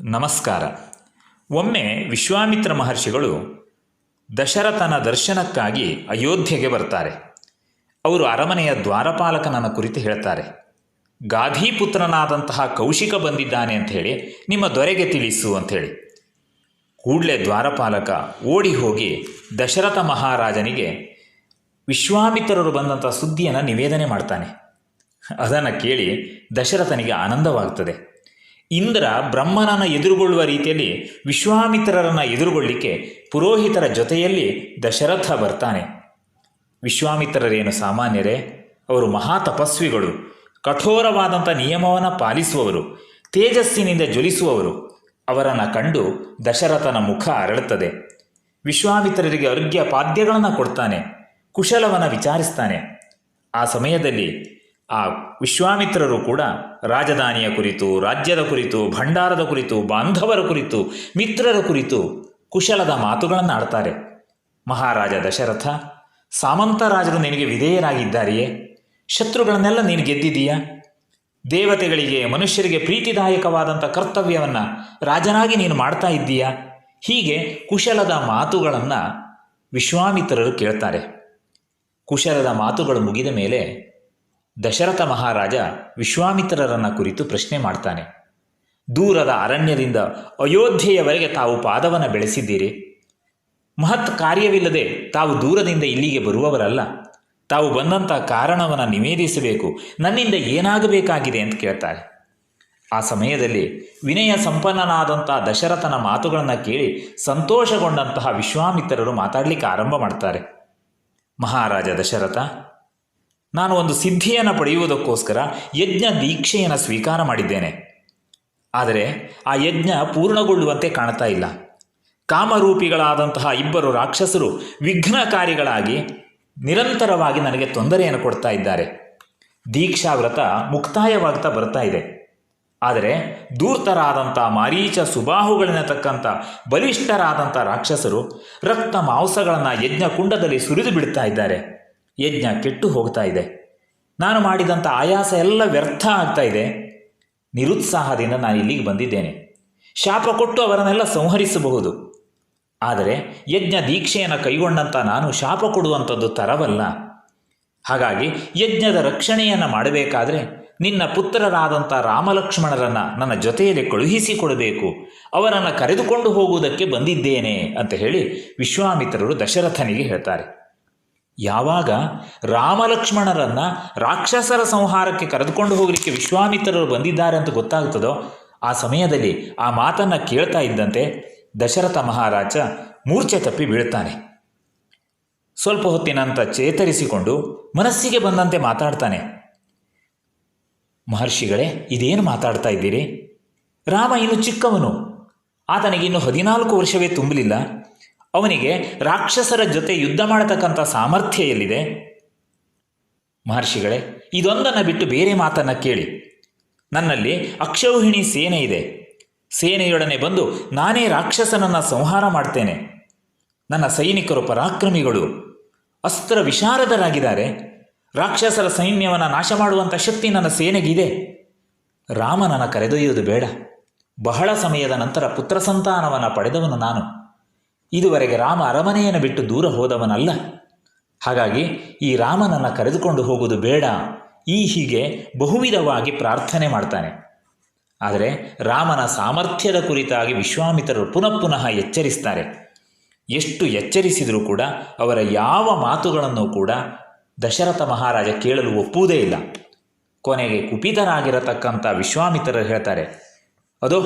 ನಮಸ್ಕಾರ. ಒಮ್ಮೆ ವಿಶ್ವಾಮಿತ್ರ ಮಹರ್ಷಿಗಳು ದಶರಥನ ದರ್ಶನಕ್ಕಾಗಿ ಅಯೋಧ್ಯೆಗೆ ಬರ್ತಾರೆ. ಅವರು ಅರಮನೆಯ ದ್ವಾರಪಾಲಕನನ್ನ ಕುರಿತು ಹೇಳ್ತಾರೆ. ಗಾಧೀಪುತ್ರನಾದಂತಹ ಕೌಶಿಕ ಬಂದಿದ್ದಾನೆ ಅಂಥೇಳಿ ನಿಮ್ಮ ದೊರೆಗೆ ತಿಳಿಸು ಅಂಥೇಳಿ ಕೂಡಲೇ ದ್ವಾರಪಾಲಕ ಓಡಿ ಹೋಗಿ ದಶರಥ ಮಹಾರಾಜನಿಗೆ ವಿಶ್ವಾಮಿತ್ರರು ಬಂದಂಥ ಸುದ್ದಿಯನ್ನು ನಿವೇದನೆ ಮಾಡ್ತಾನೆ. ಅದನ್ನು ಕೇಳಿ ದಶರಥನಿಗೆ ಆನಂದವಾಗ್ತದೆ. ಇಂದ್ರ ಬ್ರಹ್ಮನನ್ನು ಎದುರುಗೊಳ್ಳುವ ರೀತಿಯಲ್ಲಿ ವಿಶ್ವಾಮಿತ್ರರನ್ನು ಎದುರುಗೊಳ್ಳಿಕ್ಕೆ ಪುರೋಹಿತರ ಜೊತೆಯಲ್ಲಿ ದಶರಥ ಬರ್ತಾನೆ. ವಿಶ್ವಾಮಿತ್ರರೇನು ಸಾಮಾನ್ಯರೇ, ಅವರು ಮಹಾ ತಪಸ್ವಿಗಳು ಕಠೋರವಾದಂಥ ನಿಯಮವನ್ನು ಪಾಲಿಸುವವರು, ತೇಜಸ್ಸಿನಿಂದ ಜ್ವಲಿಸುವವರು. ಅವರನ್ನು ಕಂಡು ದಶರಥನ ಮುಖ ಅರಳುತ್ತದೆ. ವಿಶ್ವಾಮಿತ್ರರಿಗೆ ಅರ್ಘ್ಯ ಪಾದ್ಯಗಳನ್ನು ಕೊಡ್ತಾನೆ, ಕುಶಲವನ್ನು ವಿಚಾರಿಸ್ತಾನೆ. ಆ ಸಮಯದಲ್ಲಿ ಆ ವಿಶ್ವಾಮಿತ್ರರು ಕೂಡ ರಾಜಧಾನಿಯ ಕುರಿತು, ರಾಜ್ಯದ ಕುರಿತು, ಭಂಡಾರದ ಕುರಿತು, ಬಾಂಧವರ ಕುರಿತು, ಮಿತ್ರರ ಕುರಿತು ಕುಶಲದ ಮಾತುಗಳನ್ನು ಆಡ್ತಾರೆ. ಮಹಾರಾಜ ದಶರಥ, ಸಾಮಂತ ರಾಜರು ನಿನಗೆ ವಿಧೇಯರಾಗಿದ್ದಾರೆಯೇ? ಶತ್ರುಗಳನ್ನೆಲ್ಲ ನೀನು ಗೆದ್ದಿದೀಯಾ ದೇವತೆಗಳಿಗೆ, ಮನುಷ್ಯರಿಗೆ ಪ್ರೀತಿದಾಯಕವಾದಂಥ ಕರ್ತವ್ಯವನ್ನು ರಾಜನಾಗಿ ನೀನು ಮಾಡ್ತಾ ಇದ್ದೀಯಾ? ಹೀಗೆ ಕುಶಲದ ಮಾತುಗಳನ್ನು ವಿಶ್ವಾಮಿತ್ರರು ಕೇಳ್ತಾರೆ. ಕುಶಲದ ಮಾತುಗಳು ಮುಗಿದ ಮೇಲೆ ದಶರಥ ಮಹಾರಾಜ ವಿಶ್ವಾಮಿತ್ರರನ್ನ ಕುರಿತು ಪ್ರಶ್ನೆ ಮಾಡ್ತಾನೆ. ದೂರದ ಅರಣ್ಯದಿಂದ ಅಯೋಧ್ಯೆಯವರೆಗೆ ತಾವು ಪಾದವನ್ನು ಬೆಳೆಸಿದ್ದೀರಿ. ಮಹತ್ ಕಾರ್ಯವಿಲ್ಲದೆ ತಾವು ದೂರದಿಂದ ಇಲ್ಲಿಗೆ ಬರುವವರಲ್ಲ. ತಾವು ಬಂದಂಥ ಕಾರಣವನ್ನು ನಿವೇದಿಸಬೇಕು. ನನ್ನಿಂದ ಏನಾಗಬೇಕಾಗಿದೆ ಅಂತ ಕೇಳ್ತಾರೆ ಆ ಸಮಯದಲ್ಲಿ ವಿನಯ ಸಂಪನ್ನನಾದಂಥ ದಶರಥನ ಮಾತುಗಳನ್ನು ಕೇಳಿ ಸಂತೋಷಗೊಂಡಂತಹ ವಿಶ್ವಾಮಿತ್ರರು ಮಾತಾಡಲಿಕ್ಕೆ ಆರಂಭ ಮಾಡ್ತಾರೆ. ಮಹಾರಾಜ ದಶರಥ ನಾನು ಒಂದು ಸಿದ್ಧಿಯನ್ನು ಪಡೆಯುವುದಕ್ಕೋಸ್ಕರ ಯಜ್ಞ ದೀಕ್ಷೆಯನ್ನು ಸ್ವೀಕಾರ ಮಾಡಿದ್ದೇನೆ. ಆದರೆ ಆ ಯಜ್ಞ ಪೂರ್ಣಗೊಳ್ಳುವಂತೆ ಕಾಣ್ತಾ ಇಲ್ಲ. ಕಾಮರೂಪಿಗಳಾದಂತಹ ಇಬ್ಬರು ರಾಕ್ಷಸರು ವಿಘ್ನಕಾರಿಗಳಾಗಿ ನಿರಂತರವಾಗಿ ನನಗೆ ತೊಂದರೆಯನ್ನು ಕೊಡ್ತಾ ಇದ್ದಾರೆ. ದೀಕ್ಷಾ ವ್ರತ ಮುಕ್ತಾಯವಾಗ್ತಾ ಬರ್ತಾ ಇದೆ. ಆದರೆ ದೂರ್ತರಾದಂಥ ಮಾರೀಚ ಸುಬಾಹುಗಳನ್ನತಕ್ಕಂಥ ಬಲಿಷ್ಠರಾದಂಥ ರಾಕ್ಷಸರು ರಕ್ತ ಮಾಂಸಗಳನ್ನು ಯಜ್ಞ ಕುಂಡದಲ್ಲಿ ಸುರಿದು ಬಿಡ್ತಾ ಇದ್ದಾರೆ. ಯಜ್ಞ ಕೆಟ್ಟು ಹೋಗ್ತಾ ಇದೆ. ನಾನು ಮಾಡಿದಂಥ ಆಯಾಸ ಎಲ್ಲ ವ್ಯರ್ಥ ಆಗ್ತಾ ಇದೆ. ನಿರುತ್ಸಾಹದಿಂದ ನಾನು ಇಲ್ಲಿಗೆ ಬಂದಿದ್ದೇನೆ. ಶಾಪ ಕೊಟ್ಟು ಅವರನ್ನೆಲ್ಲ ಸಂಹರಿಸಬಹುದು. ಆದರೆ ಯಜ್ಞ ದೀಕ್ಷೆಯನ್ನು ಕೈಗೊಂಡಂಥ ನಾನು ಶಾಪ ಕೊಡುವಂಥದ್ದು ತರವಲ್ಲ. ಹಾಗಾಗಿ ಯಜ್ಞದ ರಕ್ಷಣೆಯನ್ನು ಮಾಡಬೇಕಾದ್ರೆ ನಿನ್ನ ಪುತ್ರರಾದಂಥ ರಾಮಲಕ್ಷ್ಮಣರನ್ನು ನನ್ನ ಜೊತೆಯಲ್ಲಿ ಕಳುಹಿಸಿಕೊಡಬೇಕು. ಅವರನ್ನು ಕರೆದುಕೊಂಡು ಹೋಗುವುದಕ್ಕೆ ಬಂದಿದ್ದೇನೆ ಅಂತ ಹೇಳಿ ವಿಶ್ವಾಮಿತ್ರರು ದಶರಥನಿಗೆ ಹೇಳ್ತಾರೆ. ಯಾವಾಗ ರಾಮಲಕ್ಷ್ಮಣರನ್ನು ರಾಕ್ಷಸರ ಸಂಹಾರಕ್ಕೆ ಕರೆದುಕೊಂಡು ಹೋಗಲಿಕ್ಕೆ ವಿಶ್ವಾಮಿತ್ರರು ಬಂದಿದ್ದಾರೆ ಅಂತ ಗೊತ್ತಾಗ್ತದೋ? ಆ ಸಮಯದಲ್ಲಿ ಆ ಮಾತನ್ನು ಕೇಳ್ತಾ ಇದ್ದಂತೆ ದಶರಥ ಮಹಾರಾಜ ಮೂರ್ಛೆ ತಪ್ಪಿ ಬೀಳ್ತಾನೆ. ಸ್ವಲ್ಪ ಹೊತ್ತಿನಂತ ಚೇತರಿಸಿಕೊಂಡು ಮನಸ್ಸಿಗೆ ಬಂದಂತೆ ಮಾತಾಡ್ತಾನೆ. ಮಹರ್ಷಿಗಳೇ, ಇದೇನು ಮಾತಾಡ್ತಾ ಇದ್ದೀರಿ? ರಾಮ ಇನ್ನು ಚಿಕ್ಕವನು. ಆತನಿಗೆ ಇನ್ನು ಹದಿನಾಲ್ಕು ವರ್ಷವೇ ತುಂಬಲಿಲ್ಲ. ಅವನಿಗೆ ರಾಕ್ಷಸರ ಜೊತೆ ಯುದ್ಧ ಮಾಡತಕ್ಕಂಥ ಸಾಮರ್ಥ್ಯ ಎಲ್ಲಿದೆ? ಮಹರ್ಷಿಗಳೇ, ಇದೊಂದನ್ನು ಬಿಟ್ಟು ಬೇರೆ ಮಾತನ್ನು ಕೇಳಿ. ನನ್ನಲ್ಲಿ ಅಕ್ಷೌಹಿಣಿ ಸೇನೆ ಇದೆ. ಸೇನೆಯೊಡನೆ ಬಂದು ನಾನೇ ರಾಕ್ಷಸನನ್ನು ಸಂಹಾರ ಮಾಡ್ತೇನೆ. ನನ್ನ ಸೈನಿಕರು ಪರಾಕ್ರಮಿಗಳು. ಅಸ್ತ್ರ ವಿಶಾರದರಾಗಿದ್ದಾರೆ ರಾಕ್ಷಸರ ಸೈನ್ಯವನ್ನು ನಾಶ ಮಾಡುವಂಥ ಶಕ್ತಿ ನನ್ನ ಸೇನೆಗಿದೆ. ರಾಮನನ್ನು ಕರೆದೊಯ್ಯುವುದು ಬೇಡ. ಬಹಳ ಸಮಯದ ನಂತರ ಪುತ್ರ ಸಂತಾನವನ್ನು ಪಡೆದವನು ನಾನು. ಇದುವರೆಗೆ ರಾಮ ಅರಮನೆಯನ್ನು ಬಿಟ್ಟು ದೂರ ಹೋದವನಲ್ಲ. ಹಾಗಾಗಿ ಈ ರಾಮನನ್ನು ಕರೆದುಕೊಂಡು ಹೋಗುವುದು ಬೇಡ. ಈ ಹೀಗೆ ಬಹುವಿಧವಾಗಿ ಪ್ರಾರ್ಥನೆ ಮಾಡ್ತಾನೆ. ಆದರೆ ರಾಮನ ಸಾಮರ್ಥ್ಯದ ಕುರಿತಾಗಿ ವಿಶ್ವಾಮಿತ್ರರು ಪುನಃ ಪುನಃ ಎಚ್ಚರಿಸ್ತಾರೆ. ಎಷ್ಟು ಎಚ್ಚರಿಸಿದರೂ ಕೂಡ ಅವರ ಯಾವ ಮಾತುಗಳನ್ನು ಕೂಡ ದಶರಥ ಮಹಾರಾಜ ಕೇಳಲು ಒಪ್ಪುವುದೇ ಇಲ್ಲ. ಕೊನೆಗೆ ಕುಪಿತರಾಗಿರತಕ್ಕಂಥ ವಿಶ್ವಾಮಿತ್ರರು ಹೇಳ್ತಾರೆ, ಅದು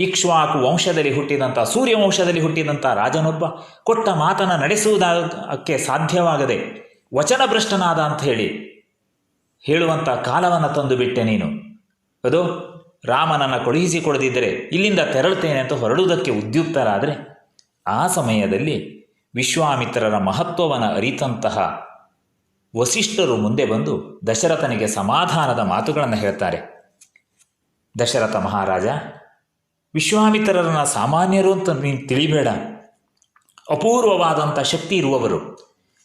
ಇಕ್ಷ್ವಾಕು ವಂಶದಲ್ಲಿ ಹುಟ್ಟಿದಂಥ ಸೂರ್ಯವಂಶದಲ್ಲಿ ಹುಟ್ಟಿದಂಥ ರಾಜನೊಬ್ಬ ಕೊಟ್ಟ ಮಾತನ್ನು ನಡೆಸುವುದಕ್ಕೆ ಸಾಧ್ಯವಾಗದೆ ವಚನಭ್ರಷ್ಟನಾದ ಅಂತ ಹೇಳಿ ಹೇಳುವಂಥ ಕಾಲವನ್ನು ತಂದು ಬಿಟ್ಟೆ ನೀನು. ಅದು ರಾಮನನ್ನು ಕಳುಹಿಸಿಕೊಡದಿದ್ದರೆ ಇಲ್ಲಿಂದ ತೆರಳುತ್ತೇನೆ ಅಂತ ಹೊರಡುವುದಕ್ಕೆ ಉದ್ಯುಕ್ತರಾದರೆ ಆ ಸಮಯದಲ್ಲಿ ವಿಶ್ವಾಮಿತ್ರರ ಮಹತ್ವವನ್ನು ಅರಿತಂತಹ ವಸಿಷ್ಠರು ಮುಂದೆ ಬಂದು ದಶರಥನಿಗೆ ಸಮಾಧಾನದ ಮಾತುಗಳನ್ನು ಹೇಳ್ತಾರೆ. ದಶರಥ ಮಹಾರಾಜ ವಿಶ್ವಾಮಿತ್ರರನ್ನ ಸಾಮಾನ್ಯರು ಅಂತ ನೀನು ತಿಳಿಬೇಡ. ಅಪೂರ್ವವಾದಂಥ ಶಕ್ತಿ ಇರುವವರು.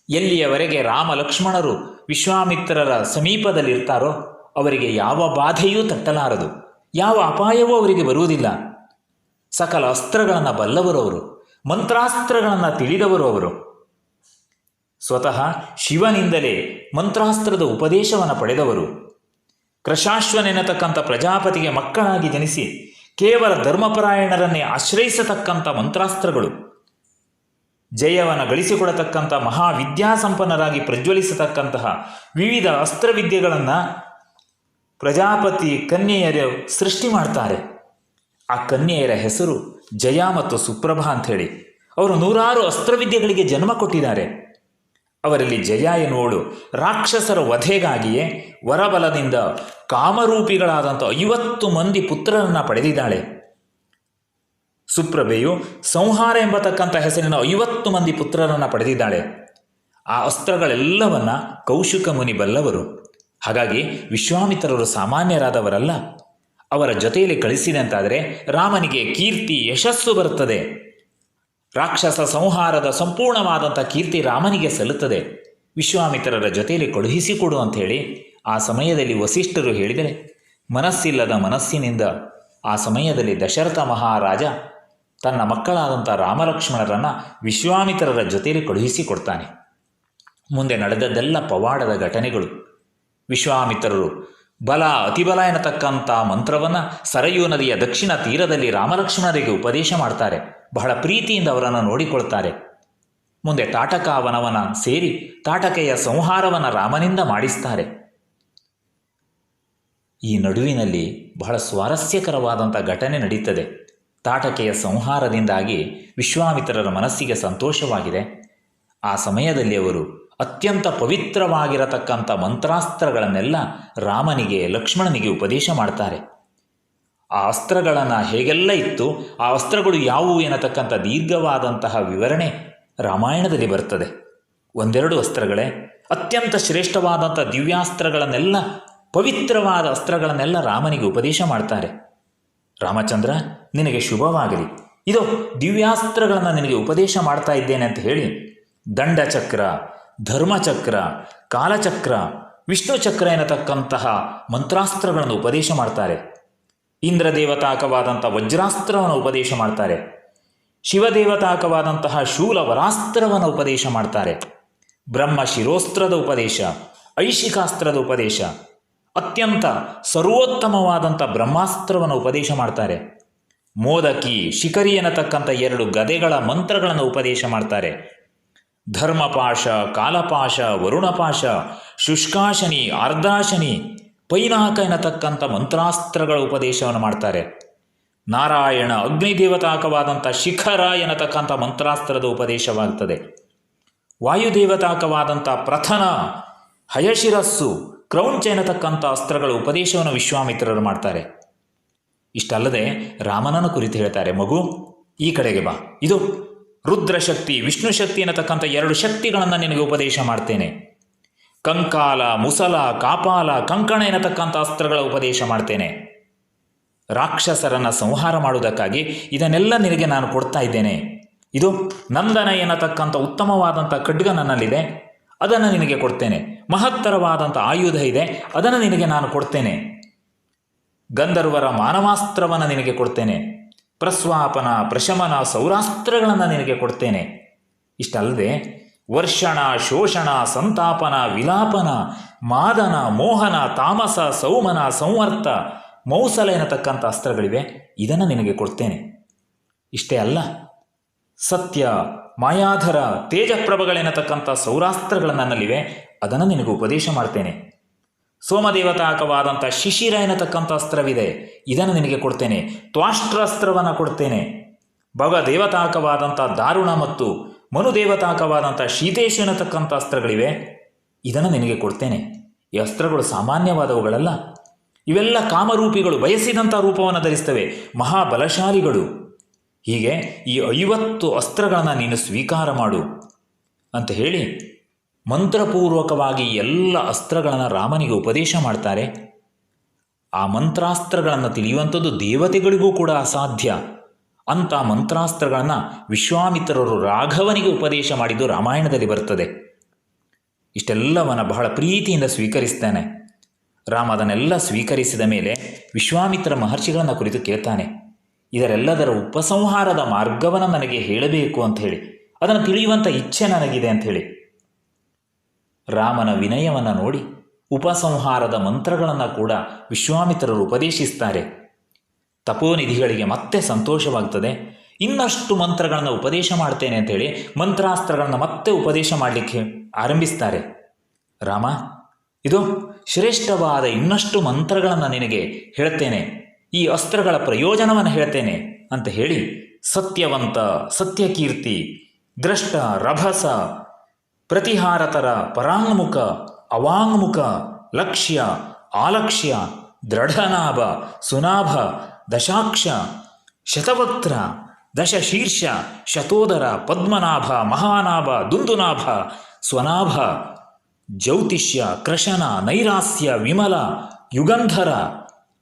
ಎಲ್ಲಿಯವರೆಗೆ ರಾಮ ಲಕ್ಷ್ಮಣರು ವಿಶ್ವಾಮಿತ್ರರ ಸಮೀಪದಲ್ಲಿರ್ತಾರೋ ಅವರಿಗೆ ಯಾವ ಬಾಧೆಯೂ ತಟ್ಟಲಾರದು. ಯಾವ ಅಪಾಯವೂ ಅವರಿಗೆ ಬರುವುದಿಲ್ಲ. ಸಕಲ ಅಸ್ತ್ರಗಳನ್ನು ಬಲ್ಲವರು ಅವರು. ಮಂತ್ರಾಸ್ತ್ರಗಳನ್ನು ತಿಳಿದವರು ಅವರು. ಸ್ವತಃ ಶಿವನಿಂದಲೇ ಮಂತ್ರಾಸ್ತ್ರದ ಉಪದೇಶವನ್ನು ಪಡೆದವರು. ಕೃಶಾಶ್ವನೆನ್ನತಕ್ಕಂಥ ಪ್ರಜಾಪತಿಗೆ ಮಕ್ಕಳಾಗಿ ಜನಿಸಿ ಕೇವಲ ಧರ್ಮಪರಾಯಣರನ್ನೇ ಆಶ್ರಯಿಸತಕ್ಕಂಥ ಮಂತ್ರಾಸ್ತ್ರಗಳು ಜಯವನ್ನು ಗಳಿಸಿಕೊಡತಕ್ಕಂಥ ಮಹಾವಿದ್ಯಾಸಂಪನ್ನರಾಗಿ ಪ್ರಜ್ವಲಿಸತಕ್ಕಂತಹ ವಿವಿಧ ಅಸ್ತ್ರವಿದ್ಯೆಗಳನ್ನು ಪ್ರಜಾಪತಿ ಕನ್ಯೆಯರು ಸೃಷ್ಟಿ ಮಾಡ್ತಾರೆ. ಆ ಕನ್ಯೆಯರ ಹೆಸರು ಜಯ ಮತ್ತು ಸುಪ್ರಭಾ ಅಂಥೇಳಿ. ಅವರು ನೂರಾರು ಅಸ್ತ್ರವಿದ್ಯೆಗಳಿಗೆ ಜನ್ಮ ಕೊಟ್ಟಿದ್ದಾರೆ. ಅವರಲ್ಲಿ ಜಯ ಎನ್ನುವಳು ರಾಕ್ಷಸರ ವಧೆಗಾಗಿಯೇ ವರಬಲದಿಂದ ಕಾಮರೂಪಿಗಳಾದಂಥ ಐವತ್ತು ಮಂದಿ ಪುತ್ರರನ್ನು ಪಡೆದಿದ್ದಾಳೆ. ಸುಪ್ರಭೆಯು ಸಂಹಾರ ಎಂಬತಕ್ಕಂಥ ಹೆಸರಿನ ಐವತ್ತು ಮಂದಿ ಪುತ್ರರನ್ನು ಪಡೆದಿದ್ದಾಳೆ. ಆ ಅಸ್ತ್ರಗಳೆಲ್ಲವನ್ನ ಕೌಶಿಕ ಮುನಿ ಬಲ್ಲವರು. ಹಾಗಾಗಿ ವಿಶ್ವಾಮಿತ್ರರು ಸಾಮಾನ್ಯರಾದವರಲ್ಲ. ಅವರ ಜೊತೆಯಲ್ಲಿ ಕಳಿಸಿದೆ ಅಂತಾದರೆ ರಾಮನಿಗೆ ಕೀರ್ತಿ ಯಶಸ್ಸು ಬರುತ್ತದೆ. ರಾಕ್ಷಸ ಸಂಹಾರದ ಸಂಪೂರ್ಣವಾದಂಥ ಕೀರ್ತಿ ರಾಮನಿಗೆ ಸಲ್ಲುತ್ತದೆ. ವಿಶ್ವಾಮಿತ್ರರ ಜೊತೆಯಲ್ಲಿ ಕಳುಹಿಸಿಕೊಡು ಅಂಥೇಳಿ ಆ ಸಮಯದಲ್ಲಿ ವಸಿಷ್ಠರು ಹೇಳಿದರೆ, ಮನಸ್ಸಿಲ್ಲದ ಮನಸ್ಸಿನಿಂದ ಆ ಸಮಯದಲ್ಲಿ ದಶರಥ ಮಹಾರಾಜ ತನ್ನ ಮಕ್ಕಳಾದಂಥ ರಾಮಲಕ್ಷ್ಮಣರನ್ನು ವಿಶ್ವಾಮಿತ್ರರ ಜೊತೆಯಲ್ಲಿ ಕಳುಹಿಸಿಕೊಡ್ತಾನೆ ಮುಂದೆ ನಡೆದದ್ದೆಲ್ಲ ಪವಾಡದ ಘಟನೆಗಳು. ವಿಶ್ವಾಮಿತ್ರರು ಬಲ ಅತಿಬಲ ಎನ್ನತಕ್ಕಂಥ ಮಂತ್ರವನ್ನು ಸರಯೂ ನದಿಯ ದಕ್ಷಿಣ ತೀರದಲ್ಲಿ ರಾಮಲಕ್ಷ್ಮಣರಿಗೆ ಉಪದೇಶ ಮಾಡ್ತಾರೆ. ಬಹಳ ಪ್ರೀತಿಯಿಂದ ಅವರನ್ನು ನೋಡಿಕೊಳ್ತಾರೆ. ಮುಂದೆ ತಾಟಕ ವನವನ ಸೇರಿ ತಾಟಕೆಯ ಸಂಹಾರವನ್ನು ರಾಮನಿಂದ ಮಾಡಿಸ್ತಾರೆ. ಈ ನಡುವಿನಲ್ಲಿ ಬಹಳ ಸ್ವಾರಸ್ಯಕರವಾದಂಥ ಘಟನೆ ನಡೀತದೆ. ತಾಟಕೆಯ ಸಂಹಾರದಿಂದಾಗಿ ವಿಶ್ವಾಮಿತ್ರರ ಮನಸ್ಸಿಗೆ ಸಂತೋಷವಾಗಿದೆ. ಆ ಸಮಯದಲ್ಲಿ ಅವರು ಅತ್ಯಂತ ಪವಿತ್ರವಾಗಿರತಕ್ಕಂಥ ಮಂತ್ರಾಸ್ತ್ರಗಳನ್ನೆಲ್ಲ ರಾಮನಿಗೆ ಲಕ್ಷ್ಮಣನಿಗೆ ಉಪದೇಶ ಮಾಡ್ತಾರೆ. ಆ ಅಸ್ತ್ರಗಳನ್ನು ಹೇಗೆಲ್ಲ ಇತ್ತು, ಆ ಅಸ್ತ್ರಗಳು ಯಾವುವು ಎನ್ನತಕ್ಕಂಥ ದೀರ್ಘವಾದಂತಹ ವಿವರಣೆ ರಾಮಾಯಣದಲ್ಲಿ ಬರ್ತದೆ. ಒಂದೆರಡು ಅಸ್ತ್ರಗಳೇ. ಅತ್ಯಂತ ಶ್ರೇಷ್ಠವಾದಂಥ ದಿವ್ಯಾಸ್ತ್ರಗಳನ್ನೆಲ್ಲ, ಪವಿತ್ರವಾದ ಅಸ್ತ್ರಗಳನ್ನೆಲ್ಲ ರಾಮನಿಗೆ ಉಪದೇಶ ಮಾಡ್ತಾರೆ. ರಾಮಚಂದ್ರ, ನಿನಗೆ ಶುಭವಾಗಲಿ. ಇದು, ದಿವ್ಯಾಸ್ತ್ರಗಳನ್ನು ನಿನಗೆ ಉಪದೇಶ ಮಾಡ್ತಾ ಇದ್ದೇನೆ ಅಂತ ಹೇಳಿ, ದಂಡಚಕ್ರ, ಧರ್ಮಚಕ್ರ, ಕಾಲಚಕ್ರ ವಿಷ್ಣು ಚಕ್ರ ಎನ್ನತಕ್ಕಂತಹ ಮಂತ್ರಾಸ್ತ್ರಗಳನ್ನು ಉಪದೇಶ ಮಾಡ್ತಾರೆ. ಇಂದ್ರ ದೇವತಾಕವಾದಂಥ ವಜ್ರಾಸ್ತ್ರವನ್ನು ಉಪದೇಶ ಮಾಡ್ತಾರೆ. ಶಿವದೇವತಾಕವಾದಂತಹ ಶೂಲ ವರಾಸ್ತ್ರವನ್ನು ಉಪದೇಶ ಮಾಡ್ತಾರೆ. ಬ್ರಹ್ಮ ಶಿರೋಸ್ತ್ರದ ಉಪದೇಶ, ಐಶಿಕಾಸ್ತ್ರದ ಉಪದೇಶ, ಅತ್ಯಂತ ಸರ್ವೋತ್ತಮವಾದಂಥ ಬ್ರಹ್ಮಾಸ್ತ್ರವನ್ನು ಉಪದೇಶ ಮಾಡ್ತಾರೆ. ಮೋದಕಿ, ಶಿಖರಿ ಎನ್ನತಕ್ಕಂಥ ಎರಡು ಗದೆಗಳ ಮಂತ್ರಗಳನ್ನು ಉಪದೇಶ ಮಾಡ್ತಾರೆ. ಧರ್ಮಪಾಶ, ಕಾಲಪಾಶ, ವರುಣಪಾಶ, ಶುಷ್ಕಾಶನಿ, ಅರ್ಧಾಶನಿ ಪೈನಾಕ ಎನ್ನತಕ್ಕಂಥ ಮಂತ್ರಾಸ್ತ್ರಗಳ ಉಪದೇಶವನ್ನು ಮಾಡ್ತಾರೆ. ನಾರಾಯಣ ಅಗ್ನಿದೇವತಾಕವಾದಂಥ ಶಿಖರ ಎನ್ನತಕ್ಕಂಥ ಮಂತ್ರಾಸ್ತ್ರದ ಉಪದೇಶವಾಗ್ತದೆ. ವಾಯುದೇವತಾಕವಾದಂಥ ಪ್ರಥನ, ಹಯಶಿರಸ್ಸು ಕ್ರೌಂಚ ಎನ್ನತಕ್ಕಂಥ ಅಸ್ತ್ರಗಳ ಉಪದೇಶವನ್ನು ವಿಶ್ವಾಮಿತ್ರರು ಮಾಡ್ತಾರೆ. ಇಷ್ಟಲ್ಲದೆ ರಾಮನನ್ನು ಕುರಿತು ಹೇಳ್ತಾರೆ, ಮಗು, ಈ ಕಡೆಗೆ ಬಾ. ಇದು ರುದ್ರಶಕ್ತಿ ವಿಷ್ಣು ಶಕ್ತಿ ಎನ್ನತಕ್ಕಂಥ ಎರಡು ಶಕ್ತಿಗಳನ್ನು ನಿನಗೆ ಉಪದೇಶ ಮಾಡ್ತೇನೆ. ಕಂಕಾಲ, ಮುಸಲ, ಕಾಪಾಲ, ಕಂಕಣ ಎನ್ನತಕ್ಕಂಥ ಅಸ್ತ್ರಗಳ ಉಪದೇಶ ಮಾಡ್ತೇನೆ. ರಾಕ್ಷಸರನ್ನು ಸಂಹಾರ ಮಾಡುವುದಕ್ಕಾಗಿ ಇದನ್ನೆಲ್ಲ ನಿನಗೆ ನಾನು ಕೊಡ್ತಾ ಇದ್ದೇನೆ. ಇದು ನಂದನ ಎನ್ನತಕ್ಕಂಥ ಉತ್ತಮವಾದಂಥ ಖಡ್ಗ ನನ್ನಲ್ಲಿದೆ. ಅದನ್ನು ನಿನಗೆ ಕೊಡ್ತೇನೆ. ಮಹತ್ತರವಾದಂಥ ಆಯುಧ ಇದೆ. ಅದನ್ನು ನಿನಗೆ ನಾನು ಕೊಡ್ತೇನೆ. ಗಂಧರ್ವರ ಮಾನವಾಸ್ತ್ರವನ್ನು ನಿನಗೆ ಕೊಡ್ತೇನೆ. ಪ್ರಸ್ವಾಪನ, ಪ್ರಶಮನ, ಸೌರಾಸ್ತ್ರಗಳನ್ನು ನಿನಗೆ ಕೊಡ್ತೇನೆ. ಇಷ್ಟಲ್ಲದೆ ವರ್ಷಣ, ಶೋಷಣ, ಸಂತಾಪನ, ವಿಲಾಪನ, ಮಾದನ, ಮೋಹನ, ತಾಮಸ, ಸೌಮನ, ಸಂವರ್ತ, ಮೌಸಲ ಎನ್ನತಕ್ಕಂಥ ಅಸ್ತ್ರಗಳಿವೆ. ಇದನ್ನು ನಿನಗೆ ಕೊಡ್ತೇನೆ. ಇಷ್ಟೇ ಅಲ್ಲ, ಸತ್ಯ, ಮಾಯಾಧರ ತೇಜಪ್ರಭಗಳೆನ್ನತಕ್ಕಂಥ ಸೌರಾಸ್ತ್ರಗಳು ನನ್ನಲ್ಲಿವೆ. ಅದನ್ನು ನಿನಗೆ ಉಪದೇಶ ಮಾಡ್ತೇನೆ. ಸೋಮದೇವತಾಕವಾದಂಥ ಶಿಶಿರ ಎನ್ನತಕ್ಕಂಥ ಅಸ್ತ್ರವಿದೆ. ಇದನ್ನು ನಿನಗೆ ಕೊಡ್ತೇನೆ. ತ್ವಾಷ್ಟ್ರಾಸ್ತ್ರವನ್ನು ಕೊಡ್ತೇನೆ. ಭಗ ದೇವತಾಕವಾದಂಥ ದಾರುಣ ಮತ್ತು ಮನುದೇವತಾಕವಾದಂಥ ಶೀತೇಶನ ಎನ್ನತಕ್ಕಂಥ ಅಸ್ತ್ರಗಳಿವೆ. ಇದನ್ನು ನಿನಗೆ ಕೊಡ್ತೇನೆ. ಈ ಅಸ್ತ್ರಗಳು ಸಾಮಾನ್ಯವಾದವುಗಳಲ್ಲ. ಇವೆಲ್ಲ ಕಾಮರೂಪಿಗಳು ಬಯಸಿದಂಥ ರೂಪವನ್ನು ಧರಿಸ್ತವೆ ಮಹಾಬಲಶಾಲಿಗಳು. ಹೀಗೆ ಈ ಐವತ್ತು ಅಸ್ತ್ರಗಳನ್ನು ನೀನು ಸ್ವೀಕಾರ ಮಾಡು. ಅಂತ ಹೇಳಿ ಮಂತ್ರಪೂರ್ವಕವಾಗಿ ಎಲ್ಲ ಅಸ್ತ್ರಗಳನ್ನು ರಾಮನಿಗೆ ಉಪದೇಶ ಮಾಡ್ತಾರೆ. ಆ ಮಂತ್ರಾಸ್ತ್ರಗಳನ್ನು ತಿಳಿಯುವಂಥದ್ದು ದೇವತೆಗಳಿಗೂ ಕೂಡ ಅಸಾಧ್ಯ. ಅಂಥ ಮಂತ್ರಾಸ್ತ್ರಗಳನ್ನು ವಿಶ್ವಾಮಿತ್ರರು ರಾಘವನಿಗೆ ಉಪದೇಶ ಮಾಡಿದ್ದು ರಾಮಾಯಣದಲ್ಲಿ ಬರ್ತದೆ. ಇಷ್ಟೆಲ್ಲವನ್ನು ಬಹಳ ಪ್ರೀತಿಯಿಂದ ಸ್ವೀಕರಿಸ್ತಾನೆ. ರಾಮ ಅದನ್ನೆಲ್ಲ ಸ್ವೀಕರಿಸಿದ ಮೇಲೆ ವಿಶ್ವಾಮಿತ್ರ ಮಹರ್ಷಿಗಳನ್ನು ಕುರಿತು ಕೇಳ್ತಾನೆ. ಇದರೆಲ್ಲದರ ಉಪಸಂಹಾರದ ಮಾರ್ಗವನ್ನು ನನಗೆ ಹೇಳಬೇಕು ಅಂತ ಹೇಳಿ. ಅದನ್ನು ತಿಳಿಯುವಂಥ ಇಚ್ಛೆ ನನಗಿದೆ ಹೇಳಿ. ರಾಮನ ವಿನಯವನ್ನು ನೋಡಿ ಉಪಸಂಹಾರದ ಮಂತ್ರಗಳನ್ನು ಕೂಡ ವಿಶ್ವಾಮಿತ್ರರು ಉಪದೇಶಿಸ್ತಾರೆ. ತಪೋನಿಧಿಗಳಿಗೆ ಮತ್ತೆ ಸಂತೋಷವಾಗ್ತದೆ. ಇನ್ನಷ್ಟು ಮಂತ್ರಗಳನ್ನು ಉಪದೇಶ ಮಾಡ್ತೇನೆ ಅಂತೇಳಿ ಮಂತ್ರಾಸ್ತ್ರಗಳನ್ನು ಮತ್ತೆ ಉಪದೇಶ ಮಾಡಲಿಕ್ಕೆ ಆರಂಭಿಸ್ತಾರೆ. ರಾಮ, ಇದು ಶ್ರೇಷ್ಠವಾದ ಇನ್ನಷ್ಟು ಮಂತ್ರಗಳನ್ನು ನಿನಗೆ ಹೇಳ್ತೇನೆ. ಈ ಅಸ್ತ್ರಗಳ ಪ್ರಯೋಜನವನ್ನು ಹೇಳ್ತೇನೆ ಅಂತ ಹೇಳಿ ಸತ್ಯವಂತ, ಸತ್ಯಕೀರ್ತಿ, ದ್ರಷ್ಟ, ರಭಸ, ಪ್ರತಿಹಾರತರ, ಪರಾಂಗ್ಮುಖ, ಅವಾಂಗ್ಮುಖ, ಲಕ್ಷ್ಯ, ಆಲಕ್ಷ್ಯ, ದೃಢನಾಭ, ಸುನಾಭ ದಶಾಕ್ಷ, ಶತವಕ್ತ್ರ, ದಶಶೀರ್ಷ, ಶತೋದರ, ಪದ್ಮನಾಭ, ಮಹಾನಾಭ, ದುಂದುನಾಭ, ಸ್ವನಾಭ, ಜ್ಯೋತಿಷ್ಯ ಕೃಶನ ನೈರಾಸ್ಯ, ವಿಮಲ, ಯುಗಂಧರ,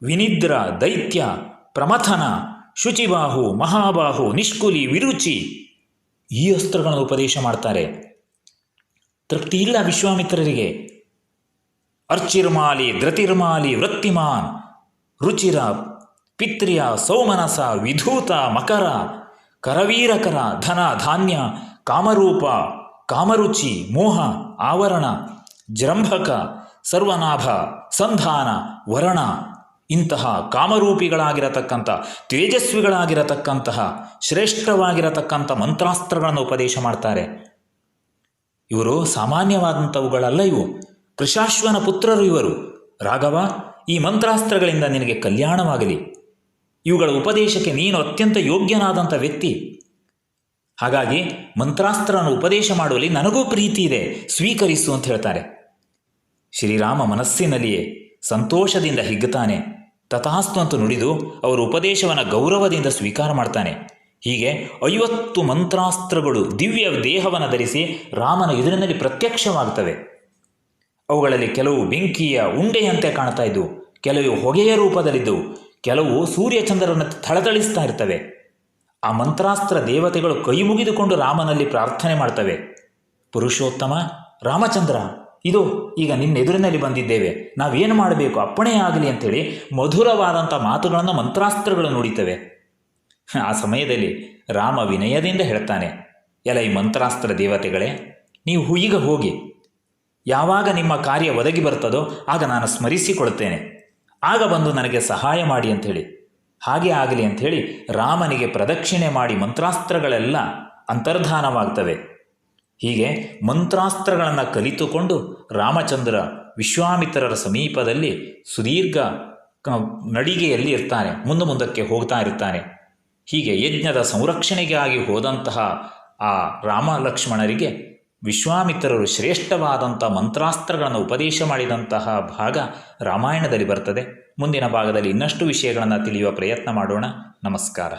ವಿನಿದ್ರ, ದೈತ್ಯ, ಪ್ರಮಥನ, ಶುಚಿಬಾಹು, ಮಹಾಬಾಹು, ನಿಷ್ಕುಲಿ, ವಿರುಚಿ. ಈ ಅಸ್ತ್ರಗಳನ್ನು ಉಪದೇಶ ಮಾಡ್ತಾರೆ. ತೃಪ್ತಿ ಇಲ್ಲ ವಿಶ್ವಾಮಿತ್ರರಿಗೆ. ಅರ್ಚಿರ್ಮಾಲಿ, ದ್ರತಿರ್ಮಾಲಿ, ವೃತ್ತಿಮಾನ್, ರುಚಿರ ಪಿತ್ರಿಯ ಸೌಮನಸ, ವಿಧೂತ, ಮಕರ, ಕರವೀರಕರ, ಧನ, ಧಾನ್ಯ, ಕಾಮರೂಪ, ಕಾಮರುಚಿ, ಮೋಹ, ಆವರಣ, ಜೃಂಭಕ, ಸರ್ವನಾಭ, ಸಂಧಾನ, ವರಣ ಇಂತಹ ಕಾಮರೂಪಿಗಳಾಗಿರತಕ್ಕಂಥ, ತೇಜಸ್ವಿಗಳಾಗಿರತಕ್ಕಂತಹ, ಶ್ರೇಷ್ಠವಾಗಿರತಕ್ಕಂಥ ಮಂತ್ರಾಸ್ತ್ರಗಳನ್ನು ಉಪದೇಶ ಮಾಡ್ತಾರೆ. ಇವರು ಸಾಮಾನ್ಯವಾದಂಥವುಗಳಲ್ಲ ಇವು. ಕೃಷಾಶ್ವನ ಪುತ್ರರು ಇವರು. ರಾಘವ, ಈ ಮಂತ್ರಾಸ್ತ್ರಗಳಿಂದ ನಿನಗೆ ಕಲ್ಯಾಣವಾಗಲಿ. ಇವುಗಳ ಉಪದೇಶಕ್ಕೆ ನೀನು ಅತ್ಯಂತ ಯೋಗ್ಯನಾದಂಥ ವ್ಯಕ್ತಿ. ಹಾಗಾಗಿ ಮಂತ್ರಾಸ್ತ್ರವನ್ನು ಉಪದೇಶ ಮಾಡುವಲ್ಲಿ ನನಗೂ ಪ್ರೀತಿ ಇದೆ, ಸ್ವೀಕರಿಸು ಅಂತ ಹೇಳ್ತಾರೆ. ಶ್ರೀರಾಮ ಮನಸ್ಸಿನಲ್ಲಿಯೇ ಸಂತೋಷದಿಂದ ಹಿಗ್ಗುತ್ತಾನೆ. ತಥಾಸ್ತು ಅಂತ ನುಡಿದು ಅವರ ಉಪದೇಶವನ್ನು ಗೌರವದಿಂದ ಸ್ವೀಕಾರ ಮಾಡ್ತಾನೆ. ಹೀಗೆ ಐವತ್ತು ಮಂತ್ರಾಸ್ತ್ರಗಳು ದಿವ್ಯ ದೇಹವನ್ನು ಧರಿಸಿ ರಾಮನ ಎದುರಿನಲ್ಲಿ ಪ್ರತ್ಯಕ್ಷವಾಗ್ತವೆ. ಅವುಗಳಲ್ಲಿ ಕೆಲವು ಬೆಂಕಿಯ ಉಂಡೆಯಂತೆ ಕಾಣ್ತಾ ಇದ್ದವು ಕೆಲವು ಹೊಗೆಯ ರೂಪದಲ್ಲಿದ್ದವು ಕೆಲವು ಸೂರ್ಯಚಂದ್ರರನ್ನು ಥಳಥಳಿಸ್ತಾ ಇರ್ತವೆ. ಆ ಮಂತ್ರಾಸ್ತ್ರ ದೇವತೆಗಳು ಕೈ ಮುಗಿದುಕೊಂಡು ರಾಮನಲ್ಲಿ ಪ್ರಾರ್ಥನೆ ಮಾಡ್ತವೆ. ಪುರುಷೋತ್ತಮ, ರಾಮಚಂದ್ರ, ಇದು ಈಗ ನಿನ್ನೆದುರಿನಲ್ಲಿ ಬಂದಿದ್ದೇವೆ. ನಾವೇನು ಮಾಡಬೇಕು? ಅಪ್ಪಣೆ ಆಗಲಿ ಅಂಥೇಳಿ ಮಧುರವಾದಂಥ ಮಾತುಗಳನ್ನು ಮಂತ್ರಾಸ್ತ್ರಗಳು ನುಡಿತವೆ. ಆ ಸಮಯದಲ್ಲಿ ರಾಮ ವಿನಯದಿಂದ ಹೇಳ್ತಾನೆ ಎಲ್ಲ ಈ ಮಂತ್ರಾಸ್ತ್ರ ದೇವತೆಗಳೇ, ನೀವು ಈಗ ಹೋಗಿ, ಯಾವಾಗ ನಿಮ್ಮ ಕಾರ್ಯ ಒದಗಿ ಬರ್ತದೋ ಆಗ ನಾನು ಸ್ಮರಿಸಿಕೊಳ್ತೇನೆ. ಆಗ ಬಂದು ನನಗೆ ಸಹಾಯ ಮಾಡಿ ಅಂಥೇಳಿ ಹಾಗೆ ಆಗಲಿ ಅಂಥೇಳಿ ರಾಮನಿಗೆ ಪ್ರದಕ್ಷಿಣೆ ಮಾಡಿ ಮಂತ್ರಾಸ್ತ್ರಗಳೆಲ್ಲ ಅಂತರ್ಧಾನವಾಗ್ತವೆ. ಹೀಗೆ ಮಂತ್ರಾಸ್ತ್ರಗಳನ್ನು ಕಲಿತುಕೊಂಡು ರಾಮಚಂದ್ರ ವಿಶ್ವಾಮಿತ್ರರ ಸಮೀಪದಲ್ಲಿ ಸುದೀರ್ಘ ನಡಿಗೆಯಲ್ಲಿ ಇರ್ತಾನೆ, ಮುಂದೆ ಮುಂದಕ್ಕೆ ಹೋಗ್ತಾ ಇರ್ತಾನೆ. ಹೀಗೆ ಯಜ್ಞದ ಸಂರಕ್ಷಣೆಗಾಗಿ ಹೋದಂತಹ ಆ ರಾಮ ಲಕ್ಷ್ಮಣರಿಗೆ ವಿಶ್ವಾಮಿತ್ರರು ಶ್ರೇಷ್ಠವಾದಂಥ ಮಂತ್ರಾಸ್ತ್ರಗಳನ್ನು ಉಪದೇಶ ಮಾಡಿದಂತಹ ಭಾಗ ರಾಮಾಯಣದಲ್ಲಿ ಬರ್ತದೆ. ಮುಂದಿನ ಭಾಗದಲ್ಲಿ ಇನ್ನಷ್ಟು ವಿಷಯಗಳನ್ನು ತಿಳಿಯುವ ಪ್ರಯತ್ನ ಮಾಡೋಣ. ನಮಸ್ಕಾರ.